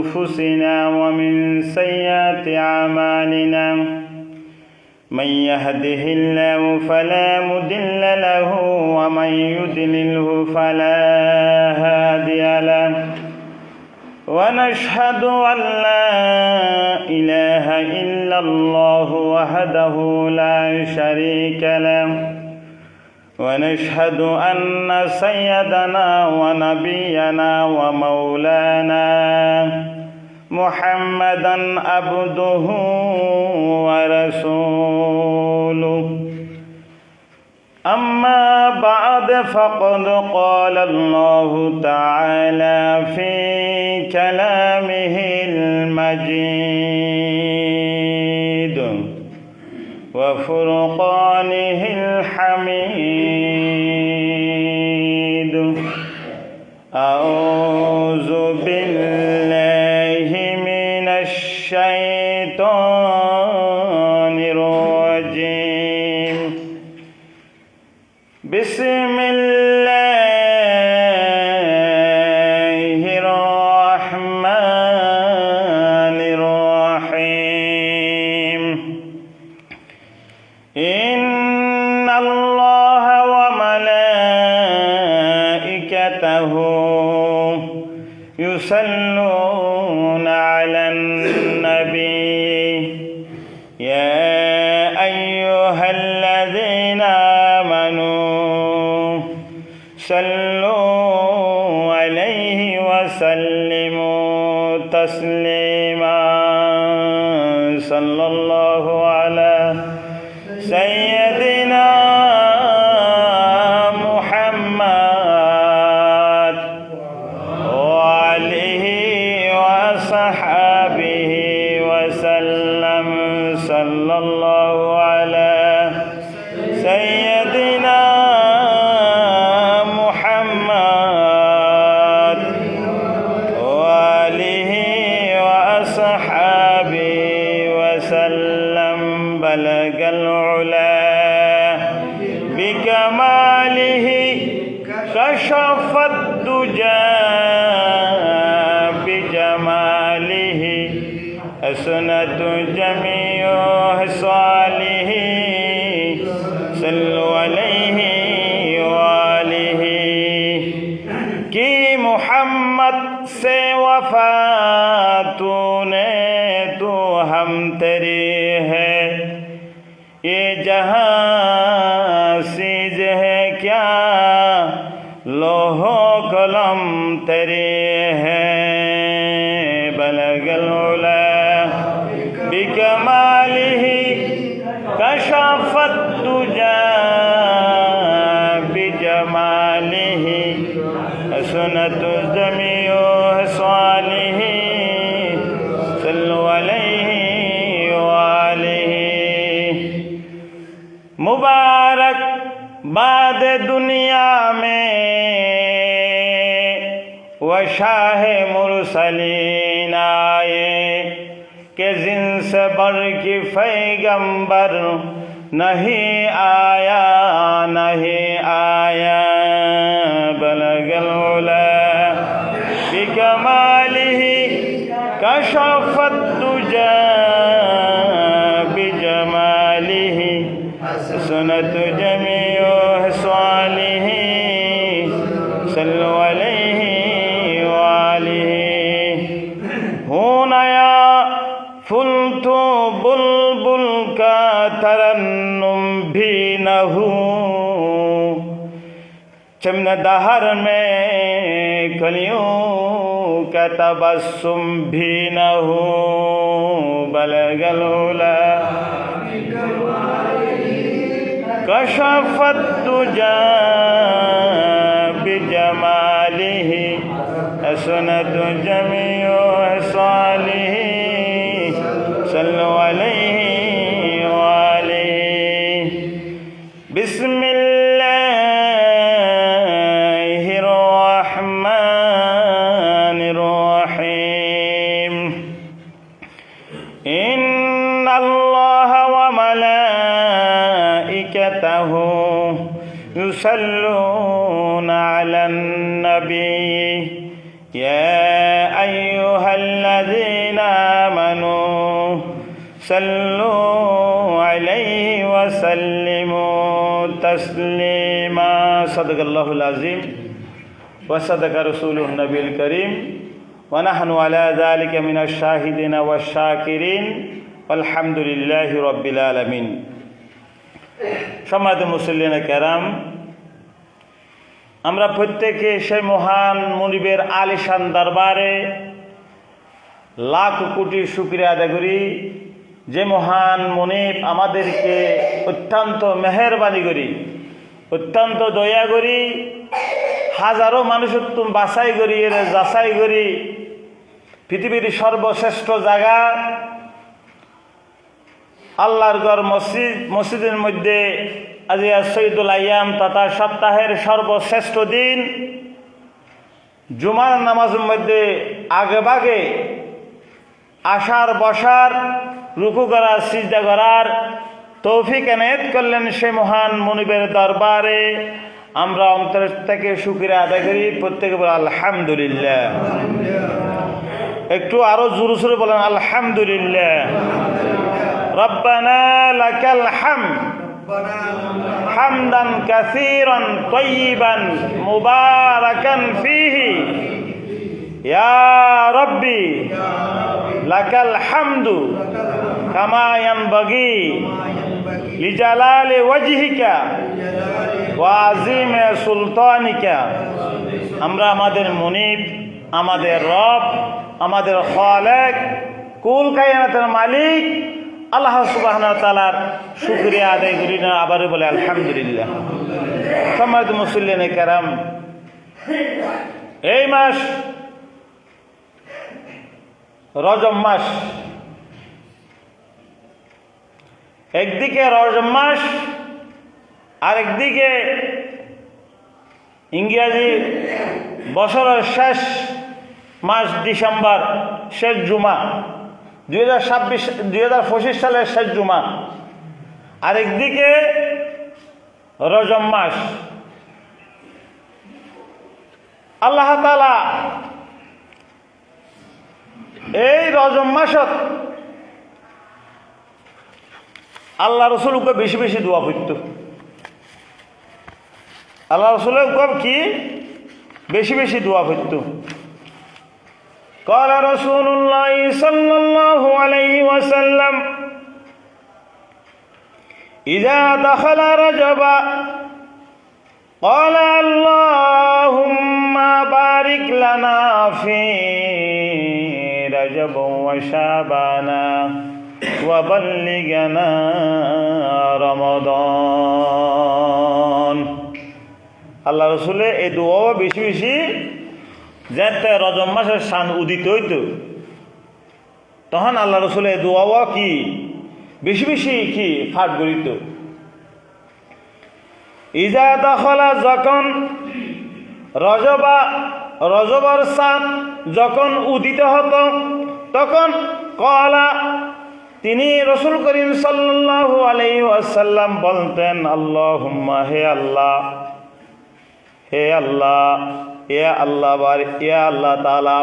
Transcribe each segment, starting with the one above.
أنفسنا ومن سيئات أعمالنا. من يهده الله فلا مضل له ومن يضلله فلا هادي له. ونشهد أن لا إله إلا الله وحده لا شريك له. ونشهد أن سيدنا ونبينا ومولانا محمدا عبده ورسوله. أما بعد فقد قال الله تعالى في كلامه المجيد. وفرقانه الحميد. صلو علیہ وسلم تسلیم كشف الدجى بجماله أسنة جميع صالح مفتري بلغ العلا۔ بكماله كشف الدجى بجماله سنة الزمي حصانه صلوا عليه وآله مبارک باد دنیا میں۔ و شاہ مرسلین آئے کہ زن سے بر کی پیغمبر نہیں آیا نہیں آیا۔ بلغ العلا بکمالہ کشفت تجھے چمن دہر میں کلیوں کا تبسم بھی نہ ہو بلگلولا کشفت تجا بجمالی سنت جمیع صالح۔ صلو علیہ يصلون على النبي. يا أيها الذين آمنوا صلوا عليه وسلموا تسليما. صدق الله العظيم. وصدق رسوله النبي الكريم. ونحن على ذلك من الشاهدين والشاكرين. والحمد لله رب العالمين. سماد مسلم کرام আমরা প্রত্যেকে সেই মহান মনিবের আলিশান দরবারে লাখ কোটি শুক্রিয়া আদায় করি যে মহান মনিব আমাদেরকে অত্যন্ত মেহরবানি করি, অত্যন্ত দয়া করি, হাজারো মানুষ তুম বাছাই করি, এর যাচাই করি। পৃথিবীর সর্বশ্রেষ্ঠ জায়গা আল্লাহর গড় মসজিদ, মসজিদের মধ্যে আজিয়া সৈদুল আয়াম তথা সপ্তাহের সর্বশ্রেষ্ঠ দিন। জুমার নামাজের মধ্যে আগেভাগে আসার, বসার, রুকু করার, সিজদা করার তৌফিক এনায়েত করলেন সে মহান মনিবের দরবারে। আমরা অন্তর থেকে শুক্রিয়া আদায় করি, প্রত্যেকে বলে আলহামদুলিল্লাহ। একটু আরও জোরে সোরে বলেন, আলহামদুলিল্লাহ। ربنا لك الحمد حمدا كثيرا طيبا مباركا فيه يا ربي لك الحمد كما ينبغي لجلال وجهك وعظيم سلطانك আমরা আমাদের মনিব আমাদের রব আমাদের খালেক কুল কায়নাতের মালিক আল্লাহ সুবাহ তালার শুক্রিয়া আদায় করি না, আবারও বলে আলহামদুলিল্লাহ। সম্মানিত মুসল্লিন কেরাম, এই মাস রজম মাস। একদিকে রজম মাস আর একদিকে ইংরাজি বছরের শেষ মাস, ডিসেম্বর, শেষ জুমা। দুই হাজার দুই হাজার পঁচিশ সালের শেষ জুমা। আরেকদিকে রজম মাস। আল্লাহ তালা এই রজম মাসত আল্লাহ রসুলকে বেশি বেশি দোয়া করত। আল্লাহ রসুলের কি? বেশি বেশি দোয়া করত। قال رسول الله صلى الله عليه وسلم إذا دخل رجب قال اللهم بارك لنا في رجب وشعبان وبلغنا رمضان আল্লাহ রসুলে এই দোয়া বেশি বেশি যেতে রজম মাসের সান উদিত হইত। তখন আল্লাহ রসুলের দোয়া কি? বেশি বেশি কি ফাট করিত ইজা দখলা যখন রজবা, রজবর সান যখন উদিত হতো, তখন কলা, তিনি রসুল করিম সাল্লাল্লাহু আলাইহি ওয়াসাল্লাম বলতেন আল্লাহ হে আল্লাহ হে আল্লাহ এ আল্লাহ বার আল্লাহ তালা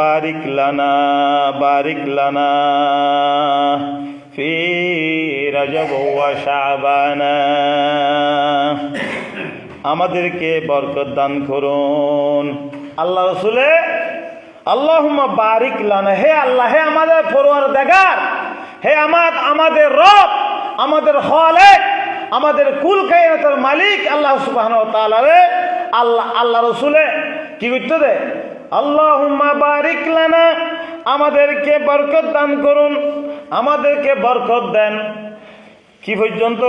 বারিক লানা বারিক লানা ফি রজব ওয়া শাবানা। আমাদেরকে বরকত দান করুন। আল্লাহ রসুলে, আল্লাহুম্মা বারিক লানা, হে আল্লাহ, হে আমাদের ফরোয়ার দেগার হে আমার, আমাদের রব, আমাদের হলেক আমাদের কুল কায়নাতের মালিক আল্লাহ সুবাহ তালারে আল্লাহ আল্লাহ রসুলে কি করতে দে? বারিক লানা, আমাদেরকে বরকত দান করুন, আমাদেরকে বরকত দেন। কি পর্যন্ত?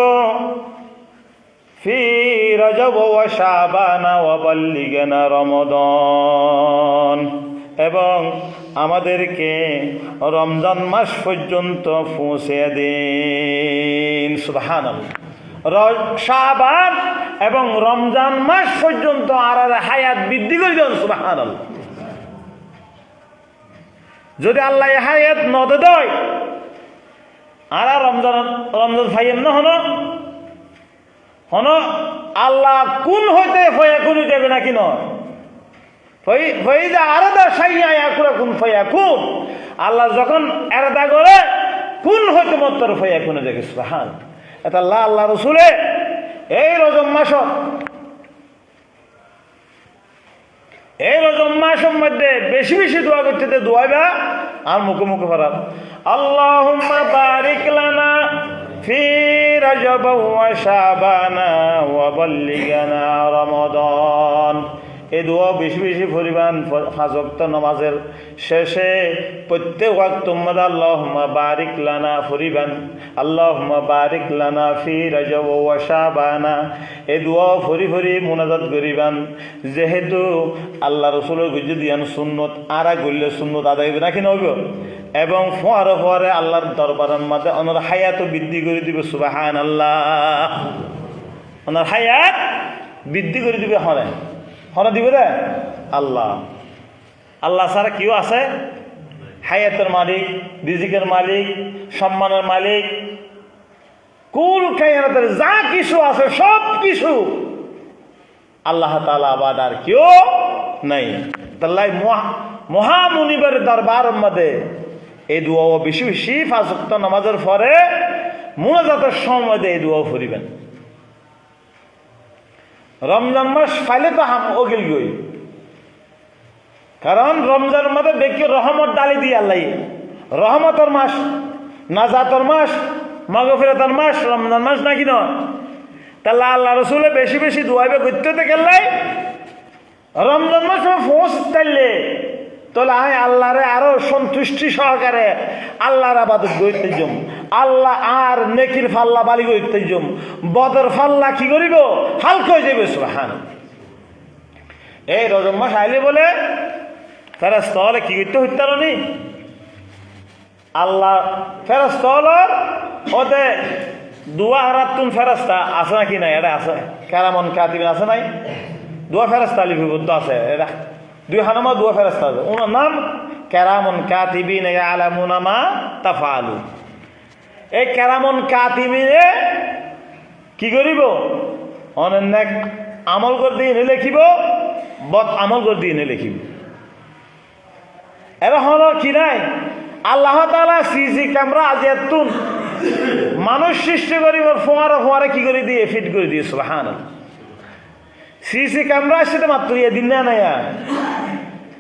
রমাদান। এবং আমাদেরকে রমজান মাস পর্যন্ত পৌঁছে দিন। সুবহানাল্লাহ। শাবান এবং রমজান মাস পর্যন্ত আর আর হায়াত বৃদ্ধি করে দেন, সুবহানাল্লাহ। যদি আল্লাহ হায়াত নদে দেয়, আর রমজান রমজান ফাইয়েন না হন? হন? আল্লাহ কোন হইতে ফয়া কোন যাবে নাকি নয়? আলাদা সাইয়া একুরা কোন ফয়া কোন আল্লাহ যখন এরাদা করে, কোন হইতে মত্তর ফয়া কোন দেখে সুহান এটা আল্লাহ আল্লাহ রসুলে। এই রজম মাস এই রজম মাসের মধ্যে বেশি বেশি দোয়া করতে দোয়াইবা আর মুখে মুখে ফরাব আল্লাহুম্মা বারিক লানা ওয়া শাবানা ওয়া বাল্লিগানা রমাদান। এই দোয়া বেশি বেশি পরিমাণ ওয়াক্ত নামাজের শেষে প্রত্যেক ওয়াক্ত মধ্যে আল্লাহুম্মা বারিক লানা ফরিবান, আল্লাহুম্মা বারিক লানা ফি রজব ওয়া শাবানা। এই দোয়া ফরি ফরি মুনাজাত করিবান। যেহেতু আল্লাহ রসুলের গুজে দিয়ান সুন্নত, আরা গড়লে সুন্নত আদায় নাকি নইব এবং ফোয়ারে ফোয়ারে আল্লাহর দরবারের মাঝে ওনার হায়াতও বৃদ্ধি করে দিবে সুবাহান আল্লাহ ওনার হায়াত বৃদ্ধি করে দিবে হরে হরে দিবে রে? আল্লাহ। আল্লাহ ছাড়া কেউ আছে? হায়াতের মালিক, রিজিকের মালিক, সম্মানের মালিক। কুল কায়নাতের যা কিছু আছে, সব কিছু। আল্লাহ তালা আবাদ আর কেউ নাই। তাল্লাই মহামুনিবের দরবার মধ্যে এই দুয়াও বেশি বেশি ফাঁসক্ত নামাজের পরে মুনাজাতের সময় এই দুয়াও ফুরিবেন রমজান মাস ফাইলে তো হাম ওগিল গই। কারণ রমজান মধ্যে ব্যক্তি রহমত ডালি দিয়ে আল্লাহ। রহমতর মাস, নাজাতর মাস, মগফিরতর মাস, রমজান মাস নাকি ন তাহলে আল্লাহ রসুলে বেশি বেশি দোয়াইবে করতে গেলাই। রমজান মাস ফোঁস তাইলে। তাহলে আমি আল্লাহরে আরও সন্তুষ্টি সহকারে আল্লাহর আবাদত গইতে জম আল্লাহ আর নেকির ফাল্লা বালি জম বদর ফাল্লা কি করিব? হালকা হয়ে যাবে সুহান এই রজম মাস আইলে বলে হলে কি করতে হইতে নি? আল্লাহ ফেরাস্ত হলর ওতে দুয়া হারাতুন ফেরাস্তা আছে নাকি নাই? এটা আছে। কেরামন কাতিবিন আছে নাই? দুয়া ফেরাস্তা লিপিবদ্ধ আছে। এটা দুই হানামা দুয়া ফেরাস্তা আছে। ওনার নাম কেরামন কাতিবিন আলামুনা মা তাফালু এই কেরামন কাতিবিনে কি করিব? অনেক আমল করে দিয়ে এনে লিখিব বদ আমল করে দিয়ে এনে লিখিব হল কি নাই? আল্লাহ তালা সিসি ক্যামেরা আজ এতুন। মানুষ সৃষ্টি করিব, ফোয়ারা ফোয়ারা কি করে দিয়ে, ফিট করে দিয়ে সুহান সিসি ক্যামেরা সেটা মাত্র ইয়ে দিন না নাই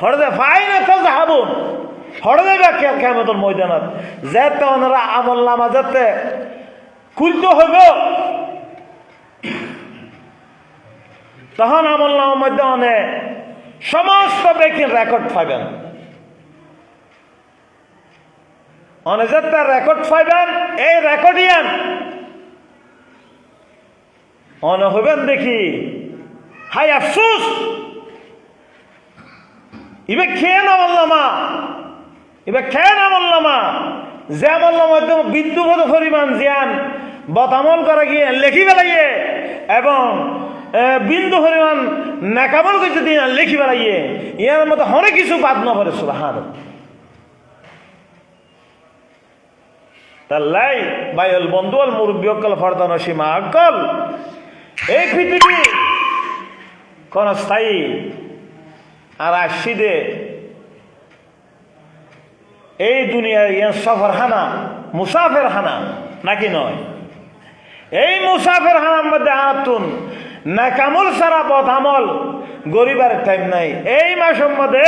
হরদে বা ময়দানত। আমল নামা যেতে তখন আমল মধ্যে সমস্ত ব্যক্তির রেকর্ড পাইবেন। অনেক রেকর্ড পাইবেন, এই রেকর্ডিয়ান অনে হইবেন দেখি, হাই আফসুস! ইবে খেয়ে না বললামা ইবে খেয়ে না বললামা যে আমল বিদ্যুৎ পরিমাণ জিয়ান বতামল করা গিয়ে লেখি বেলাইয়ে এবং বিন্দু পরিমাণ নাকামল করে যদি লিখি বেড়াইয়ে ইয়ার মতো অনেক কিছু বাদ ন পারে সুবাহান তাল্লাই বাইল বন্ধু অল মুরব্বী অকল ফরদান সীমা অকল এই পৃথিবী কোন আর আসিদে এই দুনিয়ার ইয়ে সফর হানা মুসাফের হানা নাকি নয়? এই মুসাফের হানার মধ্যে আতুন নাকামল সারা পথ আমল গরিবার টাইম নাই। এই মাসের মধ্যে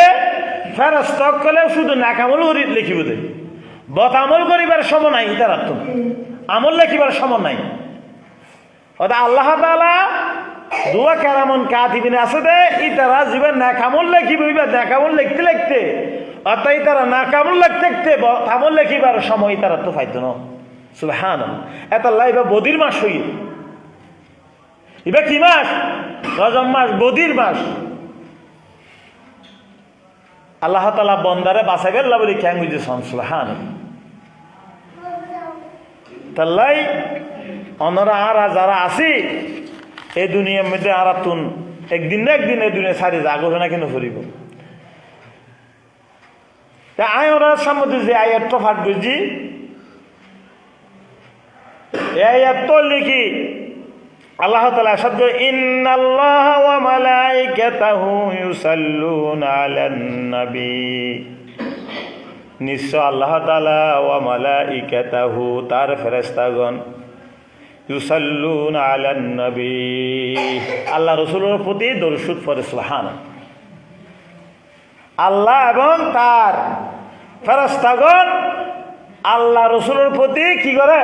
ফেরস্ত করলেও শুধু নাকামল করি লিখিব দে। বত আমল করিবার সময় নাই আতুন আমল লেখিবার সময় নাই। অর্থাৎ আল্লাহ তালা দুয়া কেরামন কাতিবিনে আছে দে, ইতারা জীবন নাকামল লেখিব ইবা নাকামল লিখতে লিখতে। অর্থাৎ ইতারা নাকামল লিখতে লিখতে আমল লেখিবার সময় ইতারা তো ফাইতো না। সুবহান এত লাইবা বদির মাস হই ইবা কি মাস? রজম মাস, বদির মাস। আল্লাহ তালা বন্দারে বাঁচাইবেন বলে ক্যাং বুঝে সুবহান তাল্লাই অনরা আর যারা আছি এই দুনিয়ার মধ্যে আর তুন একদিন না একদিন এই দুনিয়া সারি জাগবে না কেন ফুরিব তা আয় ওরা সম্বন্ধে যে আয়াত তো ফাট বুঝি এই আয়াত তো লিখি। আল্লাহ তালা শব্দ ইন্নাল্লাহ ওয়া মালাইকাতাহু ইউসাল্লুনা আলান নবী। নিশ্চয় আল্লাহ তালা ওয়া মালাইকাতাহু, তার ফেরেশতাগণ ইউসাল্লুন আলান নবী। আল্লাহ রসুলের প্রতি দরশুদ পরে সুবহান আল্লাহ এবং তার ফেরস্তাগণ আল্লাহ রসুলের প্রতি কি করে?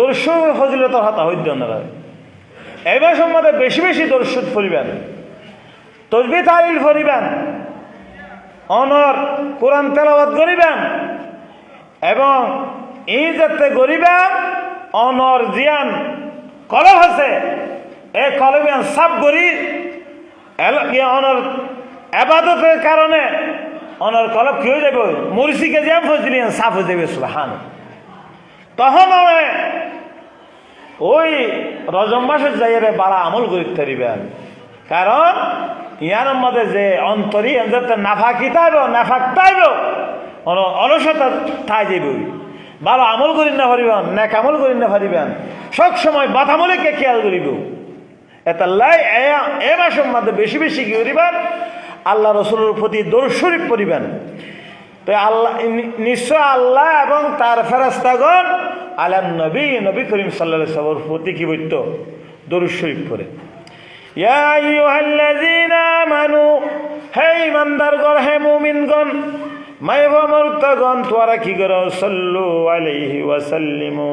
দর্শুদ ফজিলতর হতা হইদ্য এই মাসের মধ্যে বেশি বেশি দর্শুদ ফরিবেন তসবি তালিল ফরিবেন অনর কোরআন তেলাবাদ করিবেন, এবং এই যাতে গরিবেন অনর জিয়ান কলব আছে। এই কলবিয়ান সাপ গরি অনর আবাদতের কারণে অনর কলব কি হয়ে যাবে? মুরসিকে যেমন ফজলিয়ান সাফ হয়ে যাবে সুহান তখন ওই রজম মাসের যাইয়ে বাড়া আমল করিতে পারিবেন কারণ ইয়ার মধ্যে যে অন্তরী যাতে নাফাকি তাইব, নাফাক তাইব অলসতা ঠাই যাইব ভালো আমল করি না পারিবেন নেক আমল করি না পারিবেন সব সময় বাতামলিকে খেয়াল করিব। এটা লাই এ মাসের মধ্যে বেশি বেশি কি করিবেন? আল্লাহ রসুলের প্রতি দৌড় শরীফ পড়িবেন। তো আল্লাহ নিশ্চয় আল্লাহ এবং তার ফেরাস্তাগণ আলাম নবী নবী করিম সাল্লা সাবর প্রতি কি বৈত্য? দৌড় শরীফ পড়ে। ইয়া আইয়ুহাল্লাযীনা আমানু, হে ইমানদারগণ হে মুমিনগণ মাইব মর্তগণ তোরা কি করো? সল্লু আলাইহি ওয়াসাল্লিমু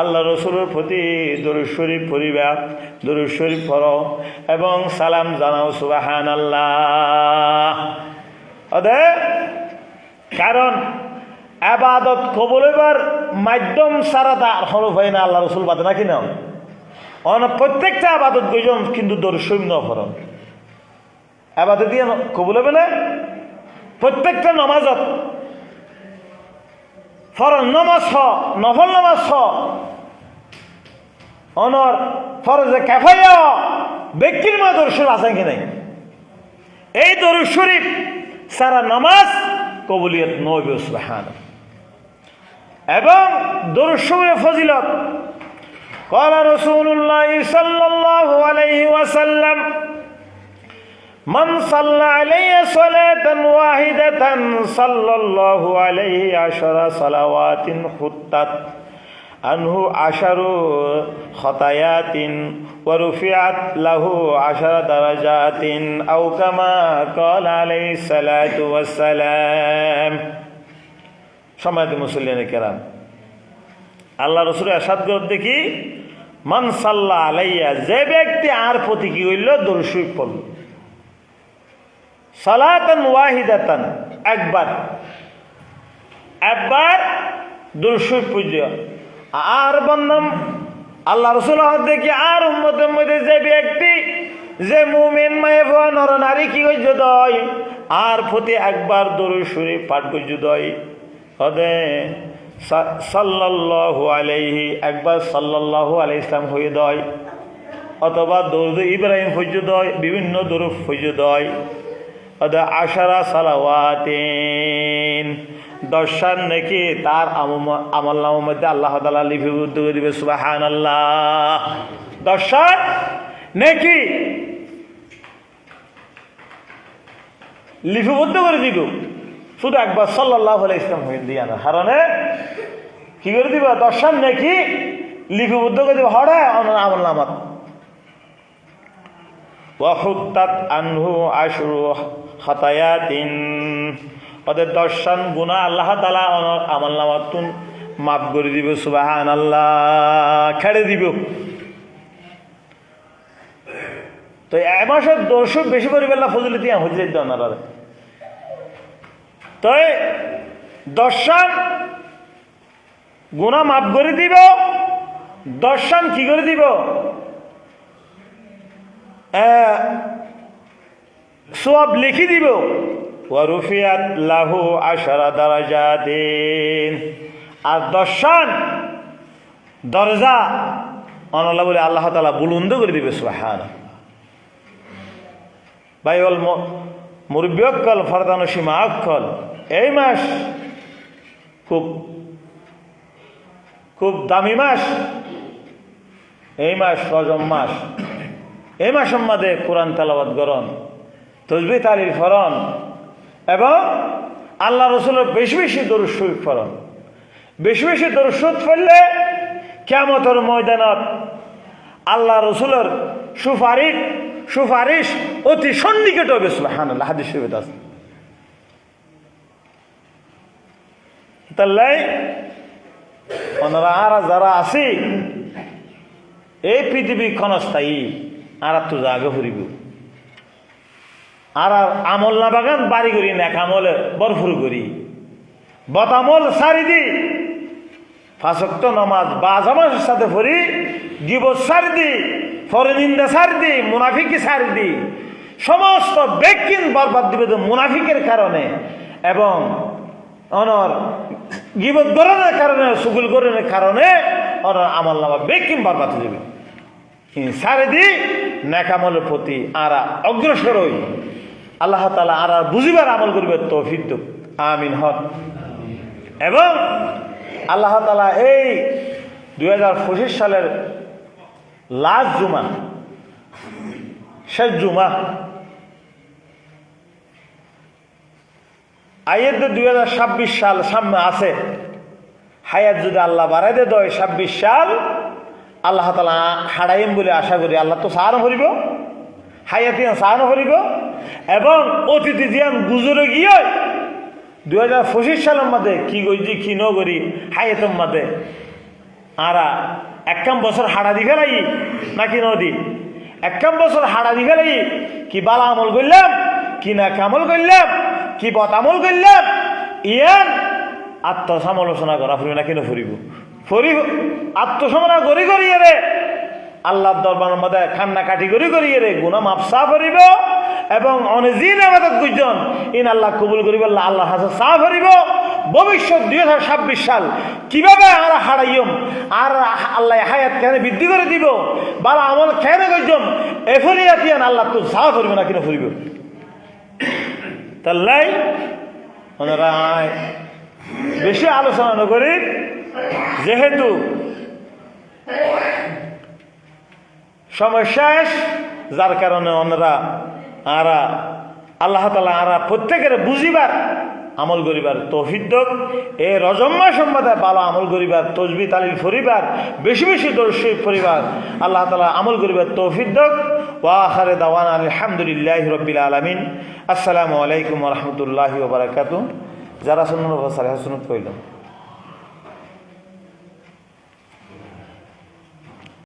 আল্লাহ রসুলের প্রতি দরুদ শরীফ পড়িবা, দরুদ এবং সালাম জানাও সুবাহান আল্লাহ কারণ আবাদত কবল এবার মাধ্যম সারা তা হরফ হয় না, আল্লাহ রসুল বাদে নাকি না? অন প্রত্যেকটা আবাদত গইজন কিন্তু দরুদ শরীফ আবাদত দিয়ে কবুল হবে না? প্রত্যেকটা নমাজত ফরজ নমাজ হ নফল নমাজ হ অনর ফরজে ক্যাফাইয়া ব্যক্তির মা দর্শন আছে কি নাই এই দরুদ শরীফ সারা নামাজ কবুলিয়ত নবী সুবহান এবং দরুদ শরীফের ফজিলত قال رسول الله صلى الله عليه وسلم من صلى علي صلاة واحدة صلى الله عليه عشر صلوات خطت عنه عشر خطايات ورفعت له عشر درجات أو كما قال عليه الصلاة والسلام সমাজ মুসলিম কেরাম আল্লাহ রসুল আসাদ দেখি মান সাল্লাহ আলাইয়া যে ব্যক্তি আর প্রতি কি হইল দর্শক পড়ল সালাতান ওয়াহিদাতান, একবার। একবার দুরসুই পুজো। আর বন্ধম, আল্লাহ রসুল দেখি আর উম্মতের মধ্যে যে ব্যক্তি, যে মুমিন মায়ে ভুয়া নর নারী কি হইজ দয়, আর প্রতি একবার দরুদ শরীফ পাঠ করছ দয়। হদে, সা- সাল্লাল্লাহু আলাইহি, একবার সাল্লাল্লাহু আলাইহি ইসলাম হয়ে দয়। অথবা দরুদ ইব্রাহিম ফৈজুদয় বিভিন্ন দরুদ ফৈজুদয় অথবা আশারা সালাওয়াতিন দর্শন নাকি তার আমল- নামের মধ্যে আল্লাহ তালা লিপিবদ্ধ করে দিবে সুবাহান আল্লাহ দর্শন নাকি লিপিবদ্ধ করে দিব। শুধু একবার সাল্লাহ ইসলাম হয়ে দিয়া না, কারণে কি করে দিব? দর্শন নাকি লিপিবদ্ধ করে দিব হরে আমল নামাত ওয়াহুত্তাত আনহু আশরু খাতায়াতিন। ওদের দর্শন গুণা আল্লাহ তালা আমল নামাতুন মাফ করে দিবে সুবাহান আল্লাহ খেড়ে দিব। তো এক মাসের দর্শক বেশি করে বেলা ফজলি দিয়া হজরে ওনারা তো দর্শন গুণা মাফ করে দিব, দর্শন কি করে দিব? সব লিখি দিব। ওয়ারুফিয়াত লাহু আশারা দারাজাতিন। আর দর্শন দরজা অনলা বলে আল্লাহ তালা বুলন্দ করে দিবে সুবাহান বাইল মুরব্বী অক্কল, ফরদানো সীমা অক্কল, এই মাস খুব খুব দামি মাস। এই মাস রজম মাস। এই মাসের মধ্যে কোরআন তালাবাদ গরণ তসবি তালির ফরন। এবং আল্লাহ রসুলের বেশি বেশি শরীফ ফরন। বেশি বেশি শরীফ পড়লে কেমতর ময়দানত আল্লাহ রসুলের সুপারিশ সুপারিশ অতি সন্নিকট হবে সুবাহান হাদিস আছে। তাহলে যারা এই পৃথিবী ক্ষণস্থায়ী আর তো জাগে ফুরিব। আর আর আমল না বাগান, বাড়ি করি না আমলে বরফুর করি। বতামল সারি দি। ফাঁসক্ত নমাজ বা জামাজের সাথে ফরি গিবত সারি দি ফরনিন্দা সারি দি, মুনাফিকি সারি দি। সমস্ত ব্যক্তিন বরবাদ দিবে তো মুনাফিকের কারণে এবং অনর গিবত কারণে, সুগুল গরণের কারণে অনর আমল নামা ব্যক্তিন বরবাদ হয়ে যাবে। সারেদি নেকামলের প্রতি আরা অগ্রসর হই। আল্লাহ তালা আর আর বুঝিবার আমল করবে তৌফিক দুক। আমিন, হক। এবং আল্লাহ তালা এই দুই হাজার পঁচিশ সালের লাস্ট জুমা, শেষ জুমা, আইয়ের দুই হাজার ছাব্বিশ সাল সামনে আছে, হায়াত যদি আল্লাহ বাড়াই দে দয়, ছাব্বিশ সাল আল্লাহ তালা হারাইম বলে আশা করি আল্লাহ তো সাহানো করিব। হায়াতিয়ান সাহানো করিব এবং অতিথি জিয়ান গুজরে গিয়ে দুই হাজার পঁচিশ সালের মধ্যে কি গইছি কি ন করি হায়াতের মধ্যে আরা এককাম বছর হাড়া দি ফেলাই, নাকি নদী এককাম বছর হাড়া দি ফেলাই, কি বালা আমল করলাম, কি না কামল করলাম, কি বত আমল করলাম, ইয়ান আত্মসমালোচনা করা ফুরিব না কেন ফুরিব? ফুরিব, আত্মসমালোচনা করি করি রে আল্লাহ দরবার মধ্যে খান্না কাটি করি করি রে গুনা মাপসা করিব এবং অনেজিন আমাদের গুজন ইন আল্লাহ কবুল করিব, আল্লাহ আল্লাহ হাসে চা ভরিব ভবিষ্যৎ দুই হাজার ছাব্বিশ সাল কীভাবে আমরা হারাইম আর আল্লাহ হায়াত কেন বৃদ্ধি করে দিব, বালা আমল কেন গজম এফরিয়াতিয়ান আল্লাহ তো চা ভরিব না কেন ফুরিব? তাল্লাই বেশি আলোচনা নকরি, যেহেতু সময় শেষ, যার কারণে ওনারা আরা, আল্লাহ তালা আরা প্রত্যেকের বুঝিবার, আমল করিবার তৌফিক এ রজম্মা সম্বাদে ভালো আমল করিবার, তসবি তালিল ফরিবার, বেশি বেশি দর্শী পরিবার আল্লাহ তালা আমল করিবার তৌফিক ওয়াখারে দাওয়ান আলহামদুলিল্লাহ রবিল আলমিন। আসসালামু আলাইকুম রহমতুল্লাহ বারাকাতু যারা শুনুন সালেহ শুনুন কইলাম